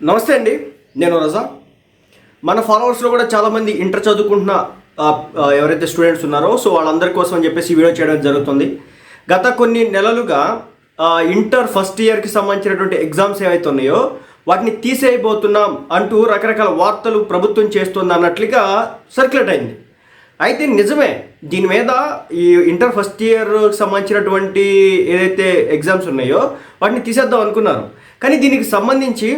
నమస్తే అండి నేను రజా. మన ఫాలోవర్స్లో కూడా చాలామంది ఇంటర్ చదువుకుంటున్న ఎవరైతే స్టూడెంట్స్ ఉన్నారో సో వాళ్ళందరి కోసం అని చెప్పేసి వీడియో చేయడం జరుగుతుంది. గత కొన్ని నెలలుగా ఇంటర్ ఫస్ట్ ఇయర్కి సంబంధించినటువంటి ఎగ్జామ్స్ ఏవైతే ఉన్నాయో వాటిని తీసేయబోతున్నాం అంటూ రకరకాల వార్తలు ప్రభుత్వం చేస్తుంది అన్నట్లుగా సర్క్యులేట్ అయింది. అయితే నిజమే దీని మీద ఈ ఇంటర్ ఫస్ట్ ఇయర్కి సంబంధించినటువంటి ఏదైతే ఎగ్జామ్స్ ఉన్నాయో వాటిని తీసేద్దాం అనుకున్నారు. కానీ దీనికి సంబంధించి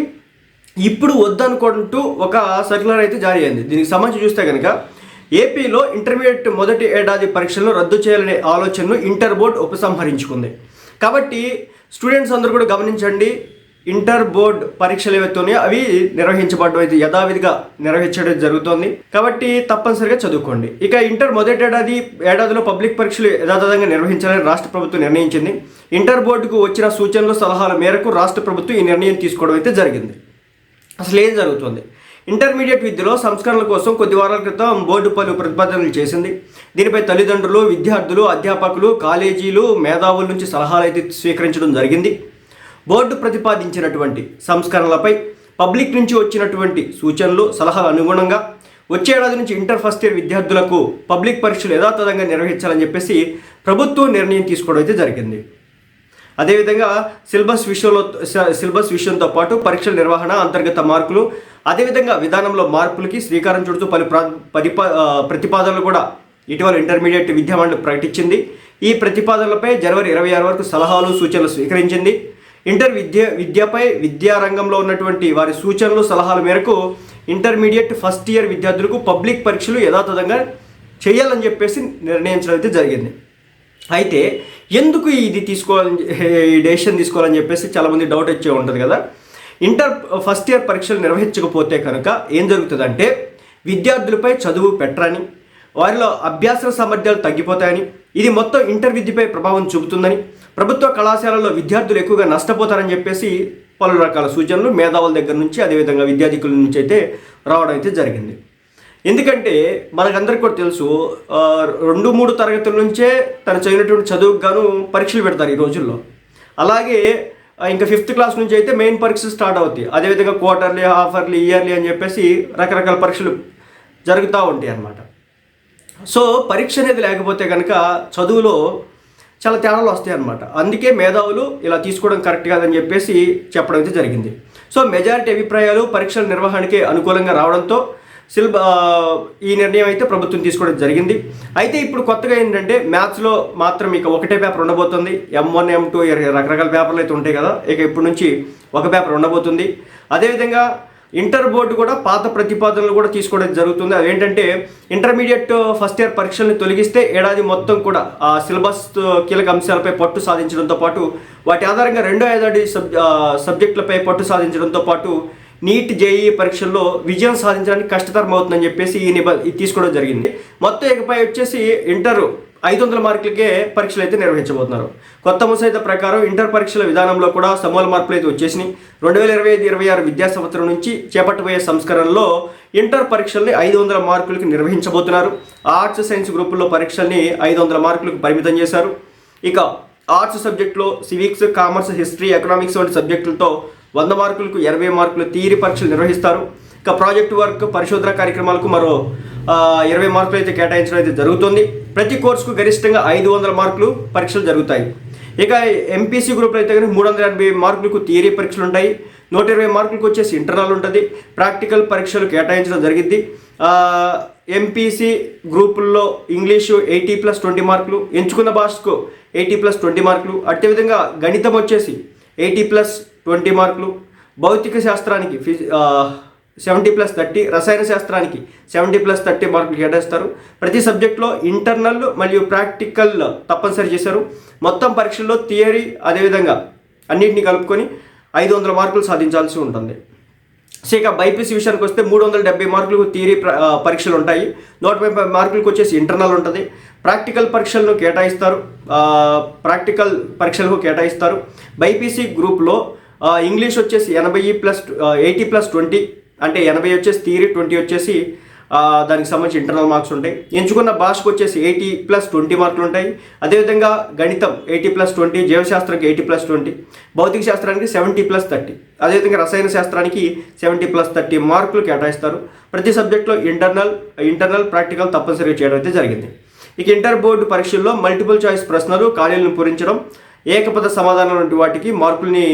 ఇప్పుడు వద్దనుకుంటూ ఒక సర్క్యులర్ అయితే జారీ అయింది. దీనికి సంబంధించి చూస్తే కనుక ఏపీలో ఇంటర్మీడియట్ మొదటి ఏడాది పరీక్షలను రద్దు చేయాలనే ఆలోచనను ఇంటర్ బోర్డు ఉపసంహరించుకుంది. కాబట్టి స్టూడెంట్స్ అందరూ కూడా గమనించండి ఇంటర్ బోర్డ్ పరీక్షలు ఏవైతే అవి నిర్వహించబడడం అయితే యథావిధిగా నిర్వహించడం జరుగుతోంది. కాబట్టి తప్పనిసరిగా చదువుకోండి. ఇక ఇంటర్ మొదటి ఏడాది ఏడాదిలో పబ్లిక్ పరీక్షలు యథాతథంగా నిర్వహించాలని రాష్ట్ర ప్రభుత్వం నిర్ణయించింది. ఇంటర్ బోర్డుకు వచ్చిన సూచనలు సలహాల మేరకు రాష్ట్ర ప్రభుత్వం ఈ నిర్ణయం తీసుకోవడం అయితే జరిగింది. అసలు ఏం జరుగుతుంది? ఇంటర్మీడియట్ విద్యలో సంస్కరణల కోసం కొద్ది వారాల క్రితం బోర్డు పలు ప్రతిపాదనలు చేసింది. దీనిపై తల్లిదండ్రులు విద్యార్థులు అధ్యాపకులు కాలేజీలు మేధావుల నుంచి సలహాలు అయితే స్వీకరించడం జరిగింది. బోర్డు ప్రతిపాదించినటువంటి సంస్కరణలపై పబ్లిక్ నుంచి వచ్చినటువంటి సూచనలు సలహాలు అనుగుణంగా వచ్చే ఏడాది నుంచి ఇంటర్ ఫస్ట్ ఇయర్ విద్యార్థులకు పబ్లిక్ పరీక్షలు యథాతథంగా నిర్వహించాలని చెప్పేసి ప్రభుత్వం నిర్ణయం తీసుకోవడం అయితే జరిగింది. అదేవిధంగా సిలబస్ విషయంలో స- సిలబస్ విషయంతో పాటు పరీక్షల నిర్వహణ అంతర్గత మార్కులు అదేవిధంగా విధానంలో మార్పులకి శ్రీకారం చుడుతూ పలు ప్ర ప్రతిపాదనలు కూడా ఇటీవల ఇంటర్మీడియట్ విద్యామండలి ప్రకటించింది. ఈ ప్రతిపాదనలపై జనవరి ఇరవై ఆరు వరకు సలహాలు సూచనలు స్వీకరించింది. ఇంటర్ విద్య విద్యపై విద్యా రంగంలో ఉన్నటువంటి వారి సూచనలు సలహాల మేరకు ఇంటర్మీడియట్ ఫస్ట్ ఇయర్ విద్యార్థులకు పబ్లిక్ పరీక్షలు యథాతథంగా చేయాలని చెప్పేసి నిర్ణయించడం అయితే జరిగింది. అయితే ఎందుకు ఇది తీసుకోవాలని ఈ డెసిషన్ తీసుకోవాలని చెప్పేసి చాలామంది డౌట్ వచ్చే ఉంటుంది కదా. ఇంటర్ ఫస్ట్ ఇయర్ పరీక్షలు నిర్వహించకపోతే కనుక ఏం జరుగుతుందంటే విద్యార్థులపై చదువు పెట్టరని వారిలో అభ్యాస సామర్థ్యాలు తగ్గిపోతాయని ఇది మొత్తం ఇంటర్ విద్యపై ప్రభావం చూపుతుందని ప్రభుత్వ కళాశాలలో విద్యార్థులు ఎక్కువగా నష్టపోతారని చెప్పేసి పలు రకాల సూచనలు మేధావుల దగ్గర నుంచి అదేవిధంగా విద్యార్థికుల నుంచి అయితే రావడం అయితే జరిగింది. ఎందుకంటే మనకందరికి కూడా తెలుసు రెండు మూడు తరగతుల నుంచే తను చదివినటువంటి చదువుకు గాను పరీక్షలు పెడతారు ఈ రోజుల్లో. అలాగే ఇంకా ఫిఫ్త్ క్లాస్ నుంచి అయితే మెయిన్ పరీక్షలు స్టార్ట్ అవుతాయి. అదేవిధంగా క్వార్టర్లీ హాఫర్లీ ఇయర్లీ అని చెప్పేసి రకరకాల పరీక్షలు జరుగుతూ ఉంటాయి అన్నమాట. సో పరీక్ష అనేది లేకపోతే కనుక చదువులో చాలా తేడాలు వస్తాయి అన్నమాట. అందుకే మేధావులు ఇలా తీసుకోవడం కరెక్ట్ కాదని చెప్పేసి చెప్పడం అయితే జరిగింది. సో మెజారిటీ అభిప్రాయాలు పరీక్షల నిర్వహణకే అనుకూలంగా రావడంతో సిలబ ఈ నిర్ణయం అయితే ప్రభుత్వం తీసుకోవడం జరిగింది. అయితే ఇప్పుడు కొత్తగా ఏంటంటే మ్యాథ్స్లో మాత్రం ఇక ఒకటే పేపర్ ఉండబోతుంది. ఎం వన్ ఎం టూ రకరకాల పేపర్లు అయితే ఉంటాయి కదా. ఇక ఇప్పటి నుంచి ఒక పేపర్ ఉండబోతుంది. అదేవిధంగా ఇంటర్ బోర్డు కూడా పాత ప్రతిపాదనలు కూడా తీసుకోవడం జరుగుతుంది. అదేంటంటే ఇంటర్మీడియట్ ఫస్ట్ ఇయర్ పరీక్షల్ని తొలగిస్తే ఏడాది మొత్తం కూడా ఆ సిలబస్ కీలక అంశాలపై పట్టు సాధించడంతో పాటు వాటి ఆధారంగా రెండో ఏడాది సబ్ సబ్జెక్టులపై పట్టు సాధించడంతో పాటు నీట్ జేఈ పరీక్షల్లో విజయం సాధించడానికి కష్టతరం అవుతుందని చెప్పేసి ఈ నిబ తీసుకోవడం జరిగింది. మొత్తం ఇకపై వచ్చేసి ఇంటర్ ఐదు వందల మార్కులకే పరీక్షలు అయితే నిర్వహించబోతున్నారు. కొత్త ముసాయిదా ప్రకారం ఇంటర్ పరీక్షల విధానంలో కూడా సమూల మార్పులు అయితే వచ్చేసినాయి. రెండు వేల ఇరవై ఐదు ఇరవై ఆరు విద్యా సంవత్సరం నుంచి చేపట్టబోయే సంస్కరణలో ఇంటర్ పరీక్షల్ని ఐదు వందల మార్కులకి నిర్వహించబోతున్నారు. ఆర్ట్స్ సైన్స్ గ్రూపుల్లో పరీక్షల్ని ఐదు వందల మార్కులకు పరిమితం చేశారు. ఇక ఆర్ట్స్ సబ్జెక్టులో సివిక్స్ కామర్స్ హిస్టరీ ఎకనామిక్స్ వంటి సబ్జెక్టులతో వంద మార్కులకు ఇరవై మార్కులు థియరీ పరీక్షలు నిర్వహిస్తారు. ఇక ప్రాజెక్ట్ వర్క్ పరిశోధన కార్యక్రమాలకు మరో ఇరవై మార్కులు అయితే కేటాయించడం అయితే జరుగుతుంది. ప్రతి కోర్సుకు గరిష్టంగా ఐదు వందల మార్కులు పరీక్షలు జరుగుతాయి. ఇక ఎంపీసీ గ్రూప్లో అయితే కనుక మూడు వందల ఎనభై మార్కులకు థియరీ పరీక్షలు ఉంటాయి. నూట ఇరవై మార్కులకు వచ్చేసి ఇంటర్నల్ ఉంటుంది. ప్రాక్టికల్ పరీక్షలు కేటాయించడం జరిగింది. ఎంపీసీ గ్రూపుల్లో ఇంగ్లీషు ఎయిటీ ప్లస్ ట్వంటీ మార్కులు ఎంచుకున్న భాషకు ఎయిటీ ప్లస్ ట్వంటీ మార్కులు. అదేవిధంగా గణితం వచ్చేసి ఎయిటీ ప్లస్ ట్వంటీ మార్కులు. భౌతిక శాస్త్రానికి ఫిజి సెవెంటీ ప్లస్ థర్టీ రసాయన శాస్త్రానికి సెవెంటీ ప్లస్ థర్టీ మార్కులు కేటాయిస్తారు. ప్రతి సబ్జెక్ట్లో ఇంటర్నల్ మరియు ప్రాక్టికల్ తప్పనిసరి చేశారు. మొత్తం పరీక్షల్లో థియరీ అదేవిధంగా అన్నింటినీ కలుపుకొని ఐదు వందల మార్కులు సాధించాల్సి ఉంటుంది. సో ఇక బైపీసీ విషయానికి వస్తే మూడు వందల డెబ్బై మార్కులకు థియరీ పరీక్షలు ఉంటాయి. నూట ముప్పై మార్కులకు వచ్చేసి ఇంటర్నల్ ఉంటుంది. ప్రాక్టికల్ పరీక్షలను కేటాయిస్తారు. ప్రాక్టికల్ పరీక్షలకు కేటాయిస్తారు. బైపీసీ గ్రూప్లో ఇంగ్లీష్ వచ్చేసి ఎనభై ప్లస్ ఎయిటీ ప్లస్ ట్వంటీ అంటే ఎనభై వచ్చేసి థియరీ ట్వంటీ వచ్చేసి దానికి సంబంధించి ఇంటర్నల్ మార్క్స్ ఉంటాయి. ఎంచుకున్న భాషకు వచ్చేసి ఎయిటీ ప్లస్ ట్వంటీ మార్కులు ఉంటాయి. అదేవిధంగా గణితం ఎయిటీ ప్లస్ ట్వంటీ జీవశాస్త్రానికి ఎయిటీ ప్లస్ ట్వంటీ భౌతిక శాస్త్రానికి సెవెంటీ ప్లస్ థర్టీ అదేవిధంగా రసాయన శాస్త్రానికి సెవెంటీ ప్లస్ థర్టీ మార్కులు కేటాయిస్తారు. ప్రతి సబ్జెక్టులో ఇంటర్నల్ ఇంటర్నల్ ప్రాక్టికల్ తప్పనిసరిగా చేయడం అయితే జరిగింది. ఇక ఇంటర్ బోర్డు పరీక్షల్లో మల్టిపుల్ చాయిస్ ప్రశ్నలు ఖాళీలను పూరించడం ఏకపద సమాధానం వంటి వాటికి మార్కుల్ని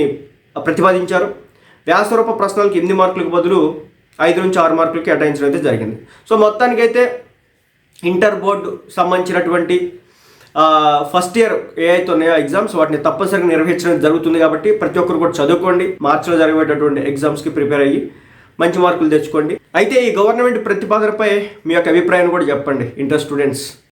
ప్రతిపాదించారు. వ్యాసరూప ప్రశ్నలకు ఎనిమిది మార్కులకు బదులు ఐదు నుంచి ఆరు మార్కులకి కేటాయించడం అయితే జరిగింది. సో మొత్తానికైతే ఇంటర్ బోర్డు సంబంధించినటువంటి ఫస్ట్ ఇయర్ ఏ అయితే ఉన్నాయో ఎగ్జామ్స్ వాటిని తప్పనిసరిగా నిర్వహించడం జరుగుతుంది కాబట్టి ప్రతి ఒక్కరు కూడా చదువుకోండి. మార్చిలో జరిగేటటువంటి ఎగ్జామ్స్కి ప్రిపేర్ అయ్యి మంచి మార్కులు తెచ్చుకోండి. అయితే ఈ గవర్నమెంట్ ప్రతిపాదనపై మీ యొక్క అభిప్రాయాన్ని కూడా చెప్పండి ఇంటర్ స్టూడెంట్స్.